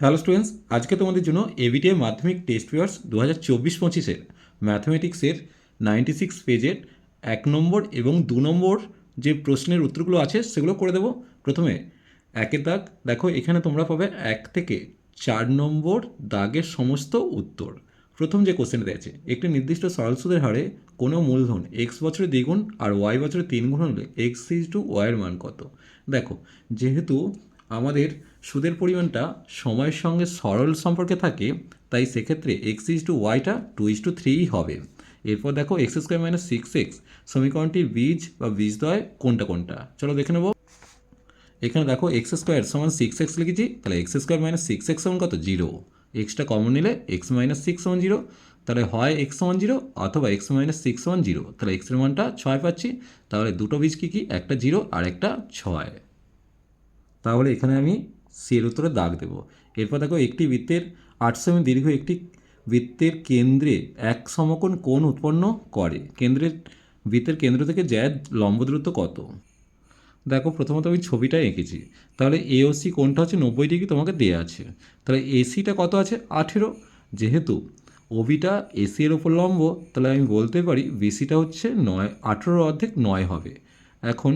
Hello students আজকে তোমাদের জন্য এবিটিআই মাধ্যমিক টেস্ট পেপার্স দু হাজার চব্বিশ পঁচিশের ম্যাথমেটিক্সের নাইনটি সিক্স পেজের এক নম্বর এবং দু নম্বর যে প্রশ্নের উত্তরগুলো আছে সেগুলো করে দেবো। প্রথমে একের দাগ, দেখো এখানে তোমরা পাবে এক থেকে চার নম্বর দাগের সমস্ত উত্তর। প্রথম যে কোশ্চেনটা আছে, একটি নির্দিষ্ট সরল সুদের হারে কোনো মূলধন এক্স বছরে দ্বিগুণ আর ওয়াই বছরে তিন গুণ হলে এক্স ইজ টু ওয়াইয়ের মান কত? দেখো, যেহেতু আমাদের সুদের পরিমাণটা সময়ের সঙ্গে সরল সম্পর্কে থাকে, তাই সেক্ষেত্রে এক্স ইজ টু ওয়াইটা টু ইজ টু থ্রিই হবে। এরপর দেখো x square minus six x সমীকরণটির বীজ বা বীজদ্বয় কোনটা কোনটা? চলো দেখে নেব। এখানে দেখো এক্স স্কোয়ার সমান সিক্স এক্স লিখেছি, তাহলে x square minus six x সমান কত? জিরো এক্সটা কমন নিলে এক্স মাইনাস সিক্স সমান জিরো তাহলে হয় এক্স সমান জিরো অথবা এক্স মাইনাস সিক্স সমান জিরো তাহলে এক্সের মানটা ছয় পাচ্ছি, তাহলে দুটো বীজ কী কী? একটা জিরো আর একটা ছয়। তাহলে এখানে আমি সি এর উত্তরে দাগ দেব। এরপর দেখো, একটি বৃত্তের আট সেমি দীর্ঘ একটি বৃত্তের কেন্দ্রে এক সমকোণ কোণ উৎপন্ন করে। কেন্দ্রের, বৃত্তের কেন্দ্র থেকে জ্যাদ লম্ব দূরত্ব কত? দেখো, প্রথমত আমি ছবিটা এঁকেছি। তাহলে এওসি কোণটা হচ্ছে নব্বই ডিগ্রি তোমাকে দেওয়া আছে। তাহলে এসিটা কত আছে? আঠেরো। যেহেতু ওবিটা এসি এর ওপর লম্ব, তাহলে আমি বলতে পারি বিসিটা হচ্ছে নয় আঠেরো অর্ধেক নয় হবে। এখন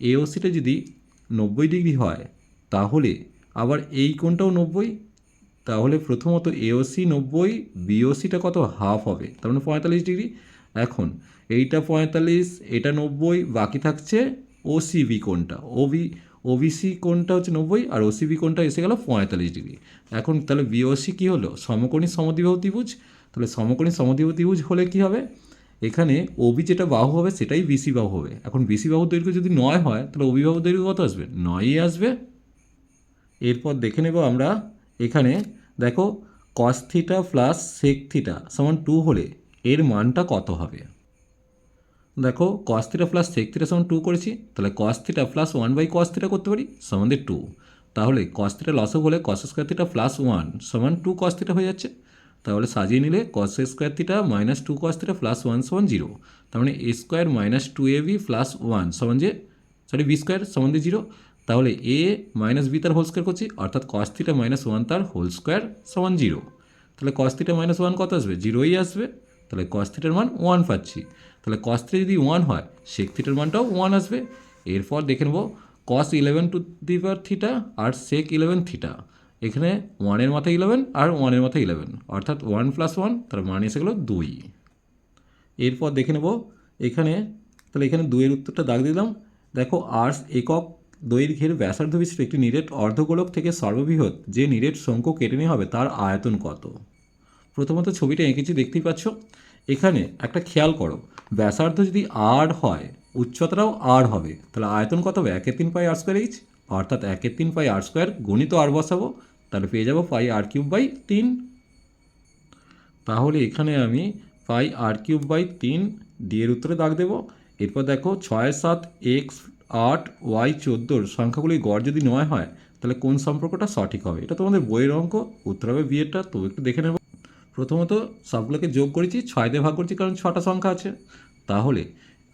এওসিটা যদি নব্বই ডিগ্রি হয়, তাহলে আবার এই কোণটাও নব্বই, তাহলে প্রথমত এওসি নব্বই বিওসিটা কত? হাফ হবে। তার মানে পঁয়তাল্লিশ ডিগ্রি। এখন এইটা পঁয়তাল্লিশ, এটা নব্বই, বাকি থাকছে ওসিবি কোণটা। ওবি ওবিসি কোণটা হচ্ছে নব্বই আর ওসিবি কোণটা এসে গেল পঁয়তাল্লিশ ডিগ্রি। এখন তাহলে বিওসি কী হলো? সমকোণী সমদ্বিবাহু ত্রিভুজ। তাহলে সমকোণী সমদ্বিবাহু ত্রিভুজ হলে কী হবে? এখানে ওবি যেটা বাহু হবে সেটাই বিসি বাহু হবে। এখন বিসি বাহু দৈর্ঘ্য যদি নয় হয়, তাহলে বাহু দৈর্ঘ্য কত আসবে? নয়ই আসবে। এরপর দেখে নেব আমরা এখানে, দেখো cos theta plus sec theta সমান টু হলে এর মানটা কত হবে? দেখো cos theta plus sec theta সমান টু করেছি, তাহলে cos theta plus one by cos theta করতে পারি সমানদের টু তাহলে কস থিটা লসও হলে cos square theta plus one সমান টু কস থিটা হয়ে যাচ্ছে। তাহলে সাজিয়ে নিলে cos square theta minus two cos theta plus one সমান জিরো তার মানে a square minus two a b plus one সমান যে সরি বি স্কোয়ার সমান জিরো তাহলে এ মাইনাস বি তার হোল স্কোয়ার করছি, অর্থাৎ কস থিটা মাইনাস ওয়ান তার হোল স্কোয়ার সমান জিরো তাহলে কস থিটা মাইনাস ওয়ান কত আসবে? জিরোই আসবে। তাহলে কস থিটার মান ওয়ান পাচ্ছি। তাহলে কস থিটা যদি ওয়ান হয় সেক থিটার মানটাও ওয়ান আসবে। এরপর দেখে নেব cos eleven to the power theta R sec eleven theta এখানে ওয়ানের মাথায় ইলেভেন আর ওয়ানের মাথায় ইলেভেন অর্থাৎ ওয়ান প্লাস ওয়ান তার মান এসে গেলো দুই। এরপর দেখে নেব, এখানে, তাহলে এখানে দুইয়ের উত্তরটা দাগ দিলাম। দেখো আর্স একক দৈর্ঘ্যের ব্যাসার্ধ বিশিষ্ট একটি নিরেট অর্ধগোলক থেকে সর্ববৃহৎ যে নিরেট শঙ্কু কেটে নেওয়া হবে তার আয়তন কত? প্রথমত ছবিটা এঁকেছি, দেখতেই পাচ্ছ? এখানে একটা খেয়াল করো, ব্যাসার্ধ যদি আর হয়, উচ্চতাটাও আর হবে, তাহলে আয়তন কত হবে? একের তিন পাই আর স্কোয়ার এইচ অর্থাৎ একের তিন পাই আর স্কোয়ার গণিত আর বসাবো, তাহলে পেয়ে যাব পাই আর কিউব বাই তিন। তাহলে এখানে আমি পাই আর কিউব বাই তিন ডিয়ের উত্তরে দাগ দেবো। এরপর দেখো, ছয় সাত এক্স আট, ওয়াই, চোদ্দোর সংখ্যাগুলি গড় যদি নয় হয়, তাহলে কোন সম্পর্কটা সঠিক হবে? এটা তোমাদের বইয়ের অঙ্ক, উত্তর হবে বিয়েরটা তো একটু দেখে নেব। প্রথমত সবগুলোকে যোগ করেছি, ছয় দিয়ে ভাগ করছি কারণ ছটা সংখ্যা আছে। তাহলে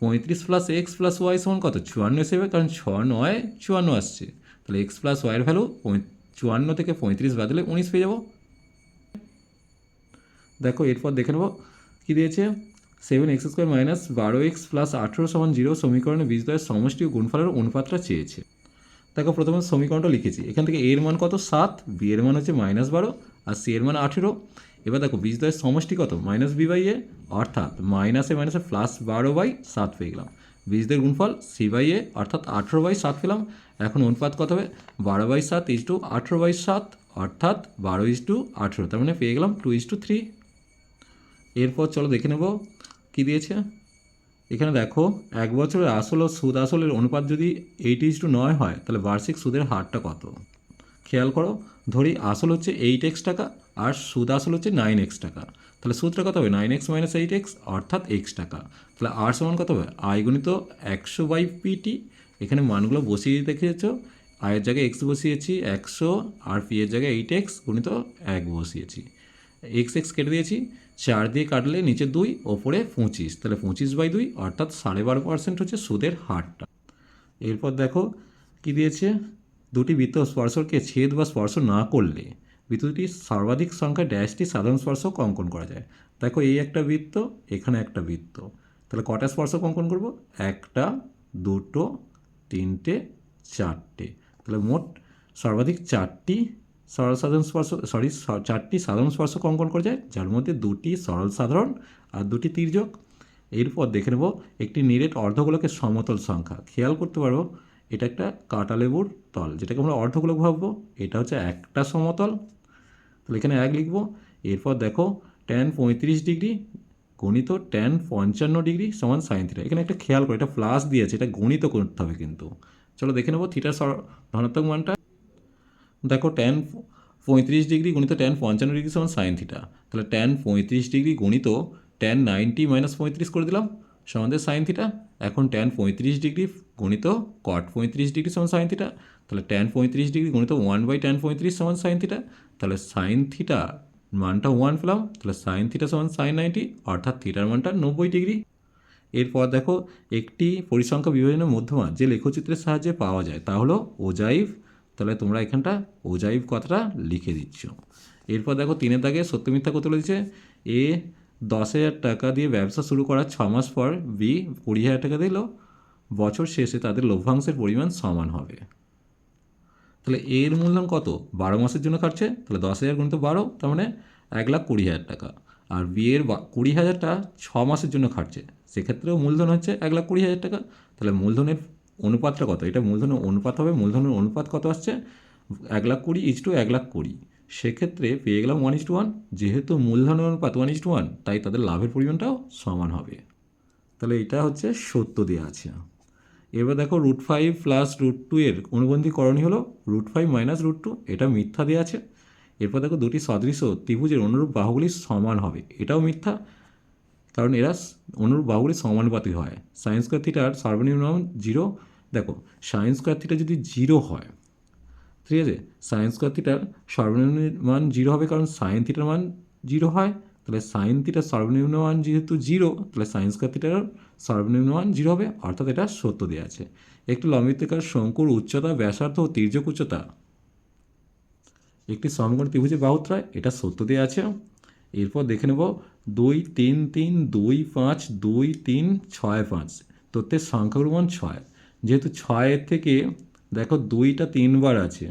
পঁয়ত্রিশ প্লাস এক্স প্লাস ওয়াই সমান কত? চুয়ান্ন হিসেবে কারণ ছ, নয়, চুয়ান্ন আসছে। তাহলে এক্স প্লাস ওয়াইয়ের ভ্যালু চুয়ান্ন থেকে পঁয়ত্রিশ বাদলে উনিশ পেয়ে যাব। দেখো, এরপর দেখে নেব, কী দিয়েছে? সেভেন এক্স স্কোয়ার মাইনাস বারো এক্স প্লাস আঠেরো সমান জিরো সমীকরণে বীজদ্বয়ের সমষ্টি ও গুণফলের অনুপাতটা চেয়েছে। দেখো প্রথমে সমীকরণটা লিখেছি। এখান থেকে এর মান কত? সাত। বি এর মান হচ্ছে মাইনাস বারো। আর সি এর মান আঠেরো। এবার দেখো বীজদ্বয়ের সমষ্টি কত? মাইনাস বি বাই এ অর্থাৎ মাইনাসে মাইনাসে প্লাস বারো বাই সাত পেয়ে গেলাম। বীজদের গুণফল সি বাই এ অর্থাৎ আঠেরো বাই সাত পেলাম। এখন অনুপাত কত হবে? বারো বাই সাত ইজ টু আঠেরো বাই সাত। অর্থাৎ বারো ইজ টু আঠেরো। তার মানে পেয়ে গেলাম টু ইজ টু থ্রি এরপর চলো দেখে নেব কী দিয়েছে? এখানে দেখো, এক বছরের আসল ও সুদ আসলের অনুপাত যদি এইট ইজ টু নয় হয়, তাহলে বার্ষিক সুদের হারটা কত? খেয়াল করো, ধরি আসল হচ্ছে এইট এক্স টাকা আর সুদ আসল হচ্ছে নাইন এক্স টাকা। তাহলে সুদটা কত হবে? Nine x minus eight x অর্থাৎ এক্স টাকা। তাহলে আর সমান কত হবে? আই গণিত একশো বাই পিটি এখানে মানগুলো বসিয়ে দেখেছ। আয়ের জায়গায় এক্স বসিয়েছি একশো আর পি এর জায়গায় এইট এক্স গণিত এক বসিয়েছি। এক্স এক্স কেটে দিয়েছি, চার দিয়ে কাটলে নিচে দুই, ওপরে পঁচিশ। তাহলে পঁচিশ বাই দুই, অর্থাৎ সাড়ে বারো পার্সেন্ট হচ্ছে সুদের হারটা। এরপর দেখো কি দিয়েছে? দুটি বৃত্ত স্পর্শকে ছেদ বা স্পর্শ না করলে বৃত্তটির সর্বাধিক সংখ্যা ড্যাশটি সাধারণ স্পর্শক অঙ্কন করা যায়। দেখো এই একটা বৃত্ত, এখানে একটা বৃত্ত। তাহলে কটা স্পর্শক অঙ্কন করব? একটা, দুটো, তিনটে, চারটে। তাহলে মোট সর্বাধিক চারটি সরল সাধারণ স্পর্শ সরি চারটি সাধারণ স্পর্শক অঙ্কন করা যায়, যার মধ্যে দুটি সরল সাধারণ আর দুটি তির্যক এরপর দেখে নেব একটি নিরেট অর্ধগোলকের সমতল সংখ্যা। খেয়াল করতে পারব, এটা একটা কাটালেবুর তল, যেটাকে আমরা অর্ধগোলক ভাববো। এটা হচ্ছে একটা সমতল। তাহলে এখানে এক লিখব। এরপর দেখো ট্যান পঁয়ত্রিশ ডিগ্রি গণিত ট্যান পঞ্চান্ন ডিগ্রি সমান সাইন থিটা এখানে একটা খেয়াল করো, এটা প্লাস দিয়েছে, এটা গণিত করতে হবে কিন্তু। চলো দেখে নেব থিটার ধনাত্মক মানটা। দেখো ট্যান পঁয়ত্রিশ ডিগ্রি গণিত ট্যান পঞ্চান্ন ডিগ্রি সমান সাইন থিটা তাহলে ট্যান পঁয়ত্রিশ ডিগ্রি গণিত ট্যান নাইনটি মাইনাস পঁয়ত্রিশ করে দিলাম সমানদের সাইন থিটা এখন ট্যান পঁয়ত্রিশ ডিগ্রি গণিত কট পঁয়ত্রিশ ডিগ্রি সমান সাইন থিটা তাহলে ট্যান পঁয়ত্রিশ ডিগ্রি গণিত ওয়ান বাই ট্যান পঁয়ত্রিশ সমান সাইন থিটা তাহলে সাইন থিটা মানটা ওয়ান পেলাম, তাহলে সাইন থিটা সমান সাইন নাইনটি অর্থাৎ থিটার মানটা নব্বই ডিগ্রি। এরপর দেখো একটি পরিসংখ্যা বিভাজনের মধ্যমান যে লেখচিত্রের সাহায্যে পাওয়া যায়, তা হলো ওজাইভ তাহলে তোমরা এখানটা ওজাইভ কথাটা লিখে দিচ্ছ। এরপর দেখো তিনের দাগে সত্য মিথ্যা কত বলেছে এ, দশ হাজার টাকা দিয়ে ব্যবসা শুরু করার ছ মাস পর, বি, কুড়ি হাজার টাকা দিল, বছর শেষে তাদের লভ্যাংশের পরিমাণ সমান হবে। তাহলে এর মূলধন কত? বারো মাসের জন্য খাটছে তাহলে দশ হাজার গুণিত বারো, তার মানে এক লাখ কুড়ি হাজার টাকা। আর বিয়ের কুড়ি হাজারটা ছ মাসের জন্য খাটছে সেক্ষেত্রেও মূলধন হচ্ছে এক লাখ কুড়ি হাজার টাকা। তাহলে মূলধনের অনুপাতটা কত? এটা মূলধনের অনুপাত হবে। মূলধনের অনুপাত কত আসছে? এক লাখ কুড়ি ইচ টু এক লাখ কুড়ি। সেক্ষেত্রে পেয়ে গেলাম ওয়ান ইজ টু ওয়ান যেহেতু মূলধনের অনুপাত ওয়ান ইজ টু ওয়ান তাই তাদের লাভের পরিমাণটাও সমান হবে। তাহলে এটা হচ্ছে সত্য দেওয়া আছে। এবার দেখো root five plus root two এর অনুবন্ধী করণী হলো root five minus root two এটা মিথ্যা দেওয়া আছে। এরপর দেখো দুটি সদৃশ ত্রিভুজের অনুরূপ বাহুগুলি সমান হবে। এটাও মিথ্যা। কারণ এরা অনুরূপ বাহুগুলি সমানুপাতিক হয়। সায়েন্স স্কোয়ার থিটার সর্বনিম্ন জিরো দেখো সায়েন্স স্কোয়ার থিটা যদি জিরো হয়, ঠিক আছে? সায়েন্স স্কোয়ার থিটার সর্বনিম্ন মান জিরো হবে কারণ সাইন থিটার মান জিরো হয়। তাহলে সাইন থিটার সর্বনিম্ন মান যেহেতু জিরো তাহলে সায়েন্স স্কোয়ার থিটার সর্বনিম্ন মান জিরো হবে। অর্থাৎ এটা সত্য দেওয়া আছে। একটি লম্বিতকার শঙ্কুর উচ্চতা, ব্যাসার্ধ ও তির্যক উচ্চতা। একটি সমকোণ ত্রিভুজের বাহুত্রয় এটা সত্য দেওয়া আছে। এরপর দেখে নেব, দুই, তিন তিন, দুই, পাঁচ, দুই, তিন, ছয়, পাঁচ। তথ্যের সংখ্যাগুলো মান ছয়। যেহেতু ছয়ের থেকে দেখো দুইটা তিনবার আছে,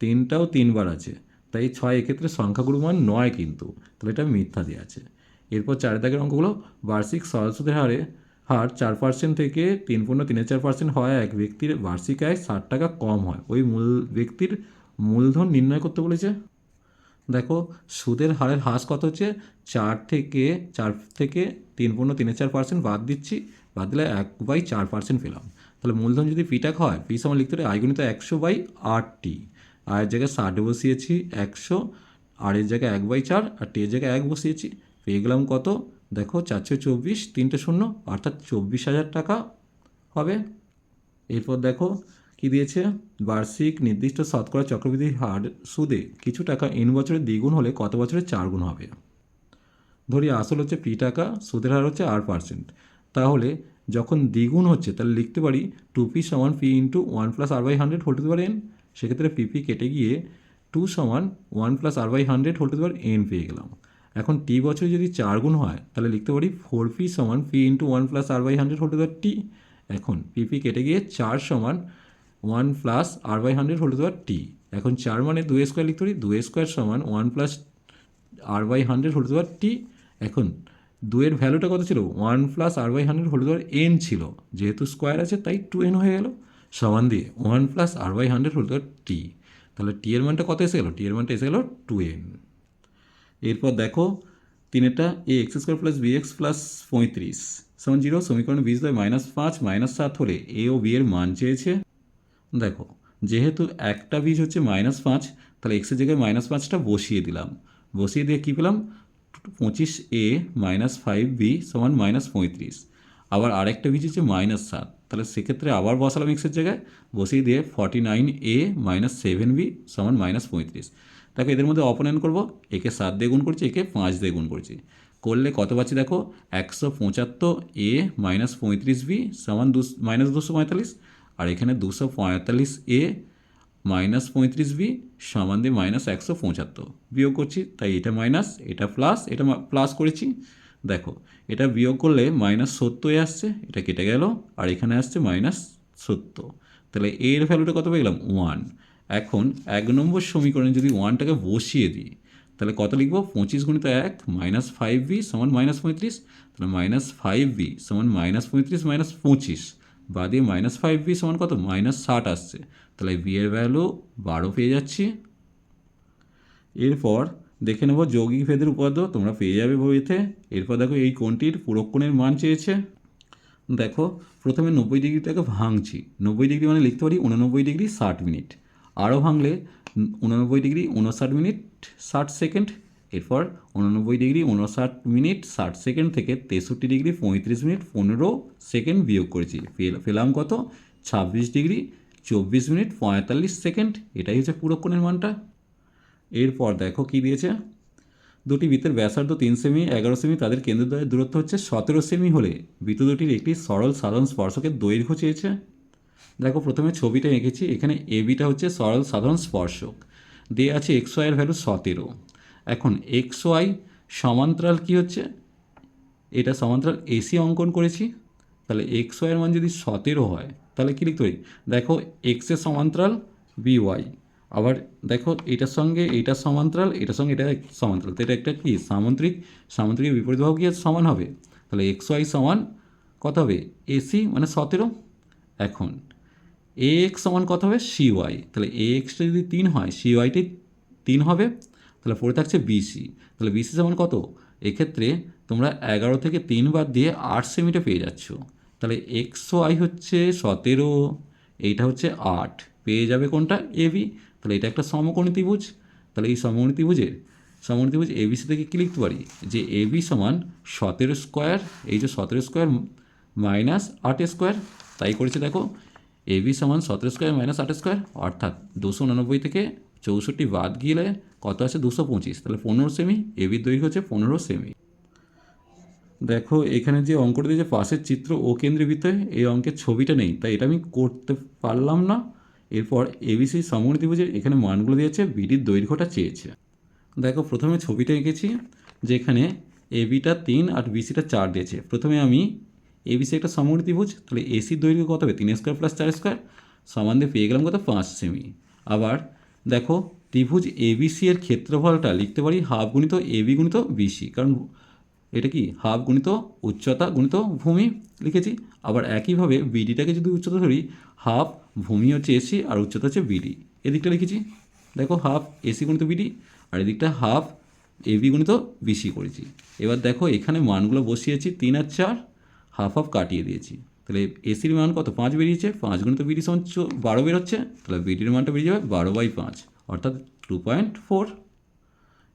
তিনটাও তিনবার আছে, তাই ছয় এক্ষেত্রে সংখ্যাগুলো মান নয় কিন্তু, তাহলে এটা মিথ্যা দিয়ে আছে। এরপর চার দাগের অঙ্কগুলো, বার্ষিক সরল হারে, হার চার পার্সেন্ট থেকে তিন পূর্ণ তিনের চার পার্সেন্ট হয় এক ব্যক্তির বার্ষিক আয় ষাট টাকা কম হয়। ওই মূল ব্যক্তির মূলধন নির্ণয় করতে বলেছে। দেখো, সুদের হারের হ্রাস কত হচ্ছে? চার থেকে চার থেকে তিন পূর্ণ তিনের চার পার্সেন্ট বাদ দিচ্ছি, বাদ দিলে এক বাই চার পার্সেন্ট পেলাম। তাহলে মূলধন যদি পিটাক হয়, পি সমান লিখতে পারি আইগুণিত একশো বাই আটটি আয়ের জায়গায় ষাট বসিয়েছি একশো, আর এর জায়গায় এক বাই চার, আর টি এর জায়গায় এক বসিয়েছি। পেয়ে গেলাম কত? দেখো চারশো চব্বিশ, তিনটে শূন্য, অর্থাৎ চব্বিশ হাজার টাকা হবে। এরপর দেখো কি দিয়েছে? বার্ষিক নির্দিষ্ট শতকরা চক্রবৃদ্ধি হার সুদে কিছু টাকা এন বছরে দ্বিগুণ হলে কত বছরে চার গুণ হবে? ধরি আসল হচ্ছে পি টাকা, সুদের হার হচ্ছে আর পার্সেন্ট তাহলে যখন দ্বিগুণ হচ্ছে, তাহলে লিখতে পারি টু পি সমান p into one plus r by hundred whole to power n সেক্ষেত্রে পিপি কেটে গিয়ে টু সমান one plus r by hundred whole to n পেয়ে গেলাম। এখন টি বছরে যদি চার গুণ হয়, তাহলে লিখতে পারি ফোর পি সমান p into one plus r by hundred whole to t এখন পিপি কেটে গিয়ে চার সমান one plus r by hundred whole to t এখন চার মানে দুই স্কোয়ার লিখতে পারি, দুই স্কোয়ার সমান one plus r by hundred whole to t এখন দুয়ের ভ্যালুটা কত ছিল? One plus r by hundred whole to n ছিল। যেহেতু স্কোয়ার আছে, তাই টু এন হয়ে গেল। সমান দিয়ে one plus r by hundred whole to t তাহলে টি এর মানটা কত এসে গেলো? টি এর মানটা এসে গেলো টু এন এরপর দেখো, তিনেরটা a x square plus b x plus পঁয়ত্রিশ। সমান জিরো সমীকরণে বীজ দেয় মাইনাস পাঁচ মাইনাস সাত হলে এ ও বি এর মান চেয়েছে। দেখো, যেহেতু একটা বীজ হচ্ছে মাইনাস পাঁচ, তাহলে এক্সের জায়গায় মাইনাস পাঁচটা বসিয়ে দিলাম। বসিয়ে দিয়ে কী পেলাম? পঁচিশ এ মাইনাস ফাইভ বি সমান মাইনাস পঁয়ত্রিশ। আবার আরেকটা হচ্ছে মাইনাস সাত। তাহলে সেক্ষেত্রে আবার বসালাম এক্সের জায়গায়, বসিয়ে দিয়ে forty nine a minus seven b সমান মাইনাস পঁয়ত্রিশ। দেখো এদের মধ্যে অপনয়ন করব, একে সাত দিয়ে গুণ করছি, একে পাঁচ দিয়ে গুণ করছি। করলে কত পাচ্ছি দেখো? একশো পঁচাত্তর এ মাইনাস পঁয়ত্রিশ বি সমান দু মাইনাস দুশো পঁয়তাল্লিশ, আর এখানে দুশো পঁয়তাল্লিশ এ মাইনাস পঁয়ত্রিশ বি সমান দিয়ে মাইনাস একশো পঁচাত্তর। বিয়োগ করছি, তাই এটা মাইনাস, এটা প্লাস এটা প্লাস করেছি। দেখো, এটা বিয়োগ করলে মাইনাস সত্তরে আসছে, এটা কেটে গেল, আর এখানে আসছে মাইনাস সত্তর। তাহলে এর ভ্যালুটা কত পেয়ে গেলাম? ওয়ান। এখন এক নম্বর সমীকরণে যদি ওয়ানটাকে বসিয়ে দিই, তাহলে কত লিখব? পঁচিশ গুণিত এক, মাইনাস ফাইভ বি সমান মাইনাস পঁয়ত্রিশ, তাহলে মাইনাস ফাইভ বি সমান মাইনাস পঁয়ত্রিশ, মাইনাস পঁচিশ। বা দিয়ে মাইনাস ফাইভ বি সমান কত? মাইনাস ষাট আসছে। তাহলে বি এর ভ্যালু বারো পেয়ে যাচ্ছি। এরপর দেখে নেব যৌগিক ভেদের উপাদ্য তোমরা পেয়ে যাবে বইতে। এরপর দেখো এই কোণটির পুরক্ষণের মান চেয়েছে। দেখো, প্রথমে নব্বই ডিগ্রিটাকে ভাঙছি। নব্বই ডিগ্রি মানে লিখতে পারি উননব্বই ডিগ্রি ষাট মিনিট। আরও ভাঙলে উননব্বই ডিগ্রি উনষাট মিনিট ষাট সেকেন্ড। এরপর উননব্বই ডিগ্রি উনষাট মিনিট ষাট সেকেন্ড থেকে তেষট্টি ডিগ্রি পঁয়ত্রিশ মিনিট পনেরো সেকেন্ড বিয়োগ করেছি। পেলাম কত? ছাব্বিশ ডিগ্রি। চব্বিশ মিনিট পঁয়তাল্লিশ সেকেন্ড। এটাই হচ্ছে পুরক্ষণের মানটা। এরপর দেখো কি দিয়েছে। দুটি বৃত্তের ব্যাসার্ধ তিন সেমি, এগারো সেমি, তাদের কেন্দ্রদ্বয়ের দূরত্ব হচ্ছে সতেরো সেমি হলে বৃত্ত দুটির একটি সরল সাধারণ স্পর্শকের দৈর্ঘ্য চেয়েছে। দেখো প্রথমে ছবিটা এঁকেছি, এখানে এবিটা হচ্ছে সরল সাধারণ স্পর্শক। দিয়ে আছে এক্স ওয়াইয়ের ভ্যালু সতেরো। এখন এক্স ওয়াই সমান্তরাল কী হচ্ছে? এটা সমান্তরাল এসি অঙ্কন করেছি। তাহলে এক্স ওয়াইয়ের মান যদি সতেরো হয় তাহলে কী লিখতে পারি? দেখো এক্সের সমান্তরাল বি ওয়াই আবার দেখো এটার সঙ্গে এইটার সমান্তরাল, এটার সঙ্গে এটা সমান্তরাল। তো এটা একটা কি? সামন্ত্রিক। সামন্ত্রিক বিপরীত ভাব কি সমান হবে? তাহলে এক্স ওয়াই সমান কত হবে? এসি মানে সতেরো। এখন এ এক্স সমান কত হবে? সি ওয়াই তাহলে এ এক্সটা যদি তিন হয় সি ওয়াইটি তিন হবে, তাহলে পড়ে থাকছে বিসি তাহলে বিসি সমান কত? এক্ষেত্রে তোমরা এগারো থেকে তিন বাদ দিয়ে আট সেমিটা পেয়ে যাচ্ছ। তাহলে এক্স ওয়াই হচ্ছে সতেরো, এইটা হচ্ছে আট। পেয়ে যাবে কোনটা? এবি তাহলে এটা একটা সমকোণী ত্রিভুজ। তাহলে এই সমকোণী ত্রিভুজের, সমকোণী ত্রিভুজ এবিসি থেকে কি লিখতে পারি? যে এবি সমান সতেরো স্কোয়ার, এই যে সতেরো স্কোয়ার মাইনাস আট স্কোয়ার, তাই করেছে দেখো এবি সমান সতেরো স্কোয়ার মাইনাস আট স্কোয়ার, অর্থাৎ দুশো উননব্বই থেকে চৌষট্টি বাদ গেলে কত আছে? দুশো পঁচিশ। তাহলে পনেরো সেমি এবির দৈর্ঘ্য হচ্ছে পনেরো সেমি দেখো, এখানে যে অঙ্কটা দিয়েছে, পাশের চিত্র ও কেন্দ্রীভূত এই অঙ্কের ছবিটা নেই। তাই এটা আমি করতে পারলাম না। এরপর এবিসি সমগ্র ত্রিভুজের এখানে মানগুলো দিয়েছে, বিডির দৈর্ঘ্যটা চেয়েছে। দেখো, প্রথমে ছবিটা এঁকেছি, যেখানে এবিটা তিন আর বিসিটা চার দিয়েছে। প্রথমে আমি এবিসি একটা সমগ্র ত্রিভুজ, তাহলে এসির দৈর্ঘ্য কত হবে? তিন স্কোয়ার প্লাস চার স্কোয়ার, সমান দিয়ে পেয়ে গেলাম কত? পাঁচ সেমি। আবার দেখো, ত্রিভুজ এবিসি এর ক্ষেত্রফলটা লিখতে পারি হাফ গুণিত এবি গুণিত বিসি কারণ এটা কি হাফ গুণিত উচ্চতা গুণিত ভূমি? লিখেছি। আবার একইভাবে বিডিটাকে যদি উচ্চতা ধরি, হাফ ভূমি হচ্ছে এসি আর উচ্চতা হচ্ছে বিডি এদিকটা লিখেছি। দেখো, হাফ এসি গুণিত বিডি আর এদিকটা হাফ এবি গুণিত বিসি করেছি। এবার দেখো, এখানে মানগুলো বসিয়েছি তিন আর চার, হাফ হাফ কাটিয়ে দিয়েছি। তাহলে এসির মান কত? পাঁচ বেরিয়েছে। পাঁচ গুণিত বিডি সমান বারো বেরোচ্ছে। তাহলে বিডির মানটা বেরিয়ে যাবে বারো বাই পাঁচ। অর্থাৎ টু পয়েন্ট ফোর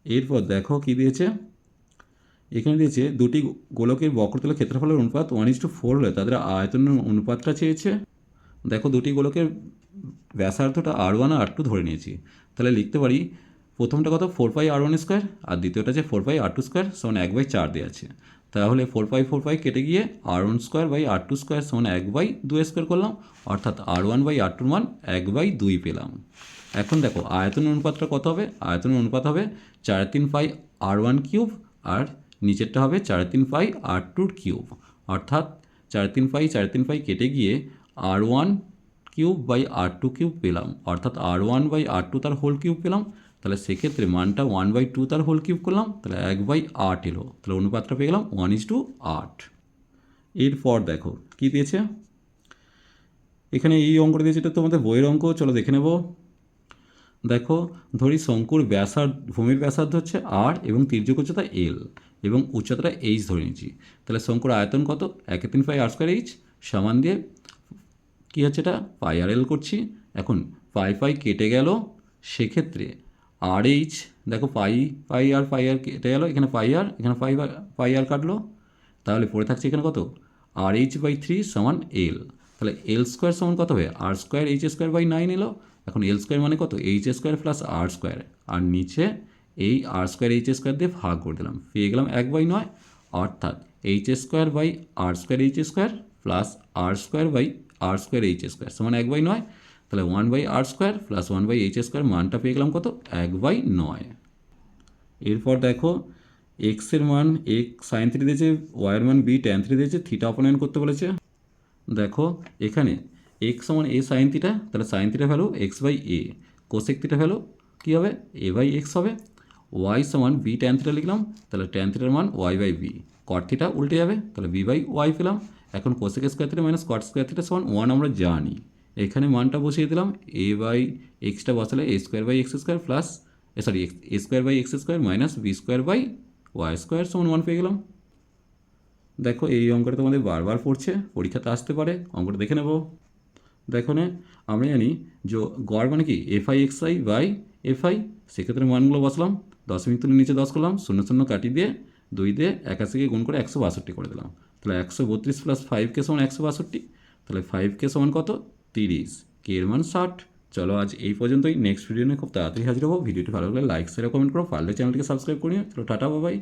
এরপর দেখো কী দিয়েছে? এখানে দিয়েছে দুটি গোলকের বক্রতলের ক্ষেত্রফলের অনুপাত ওয়ান ইস টু ফোর হলে তাদের আয়তনের অনুপাতটা চেয়েছে। দেখো দুটি গোলকের ব্যাসার্ধটা আর ওয়ান আর টু ধরে নিয়েছি। তাহলে লিখতে পারি প্রথমটা কত? Four pi r one square আর দ্বিতীয়টা আছে four pi r two square সমান এক বাই চার দেওয়া আছে। তাহলে ফোর পাই ফোর পাই কেটে গিয়ে r one square by r two square সমান এক বাই দুই স্কোয়ার করলাম। অর্থাৎ আর ওয়ান বাই আর টুর মান এক বাই দুই পেলাম। এখন দেখো, আয়তনের অনুপাতটা কত হবে? আয়তনের অনুপাত হবে চার তিন পাই আর ওয়ান কিউব আর নিচেরটা হবে চার তিন পাই আর টুর কিউব। অর্থাৎ চার তিন পাই চার তিন পাই কেটে গিয়ে r one cube by r two cube পেলাম। অর্থাৎ r one by r two তার হোল কিউব পেলাম। তাহলে সেক্ষেত্রে মানটা ওয়ান বাই টু তার হোল কিউব করলাম। তাহলে এক বাই আট এলো। তাহলে অনুপাতটা পেয়ে গেলাম ওয়ান ইজ টু আট। এরপর দেখো, কী দিয়েছে? এখানে এই অঙ্কটা দিয়েছে, এটা তোমাদের বইয়ের অঙ্ক, চলো দেখে নেব। দেখো, ধরি শঙ্কুর ব্যাসার্ধ, ভূমির ব্যাসার্ধ হচ্ছে আর এবং তির্যক উচ্চতা এল এবং উচ্চতাটা এইচ ধরে নিচ্ছি তাহলে শঙ্কুর আয়তন কত? একে তিন পাই আর স্কোয়ার এইচ সমান দিয়ে কী হচ্ছে এটা? পাই আর এল করছি। এখন পাই পাই কেটে গেল, সেক্ষেত্রে আর এইচ দেখো পাই পাই আর পাই আর কেটে গেল, এখানে পাই আর এখানে পাই পাই আর কাটলো। তাহলে পড়ে থাকছে এখানে কত? আর এইচ বাই থ্রি সমান এল তাহলে এল স্কোয়ার সমান কত হবে r square h square by nine এলো। এখন এল স্কোয়ার মানে কত? H square plus r square আর নিচে এই আর স্কোয়ার এইচ স্কোয়ার দিয়ে ভাগ করে দিলাম। পেয়ে গেলাম এক বাই নয়, অর্থাৎ h square by r square h square plus r square by r square h square সমান এক বাই নয়, তাহলে one by r square plus one by h square মানটা পেয়ে গেলাম কত? এক বাই নয়। এরপর দেখো এক্সের মান এক্স সাইন থ্রি দিয়েছে ওয়াইয়ের মান বি ট্যান থ্রি দিয়েছে থিটা অপনয়ন করতে বলেছে। দেখো, এখানে এক্স সমান এ সাইন থিটা তাহলে sine theta value x by a cosec theta value কী হবে? এ বাই এক্স হবে। ওয়াই সমান বি ট্যান থিটা লিখলাম, তাহলে ট্যান থিটার মান y by b cot theta উল্টে যাবে, তাহলে বি বাই ওয়াই পেলাম। এখন cosec square theta minus cot square theta সমান ওয়ান আমরা জানি। এখানে মানটা বসিয়ে দিলাম এ বাই এক্সটা বসালে a square by x square plus sorry a square by x square minus b square by y square সমান ওয়ান পেয়ে গেলাম। দেখো এই অঙ্কটা তোমাদের বারবার পড়ছে, পরীক্ষাতে আসতে পারে, অঙ্কটা দেখে নেব। দেখো না, আমরা জানি যে গড় মানে কি? F i x i by f i সেক্ষেত্রে মানগুলো বসলাম। দশমিক তুলে নিচে দশ করলাম, শূন্য শূন্য কাটি দিয়ে দুই দিয়ে একাশিকে গুণ করে একশো বাষট্টি করে দিলাম। তাহলে একশো বত্রিশ প্লাস ফাইভকে সমান একশো বাষট্টি, তাহলে ফাইভকে সমান কত? তিরিশ। কে এর মান ষাট। চলো আজ এই পর্যন্তই। নেক্সট ভিডিও নিয়ে খুব তাড়াতাড়ি হাজির হব। ভিডিওটি ভালো লাগলে লাইক শেয়ার কমেন্ট করো। পারলে চ্যানেলটিকে সাবস্ক্রাইব করিও চলো টাটা বাবাই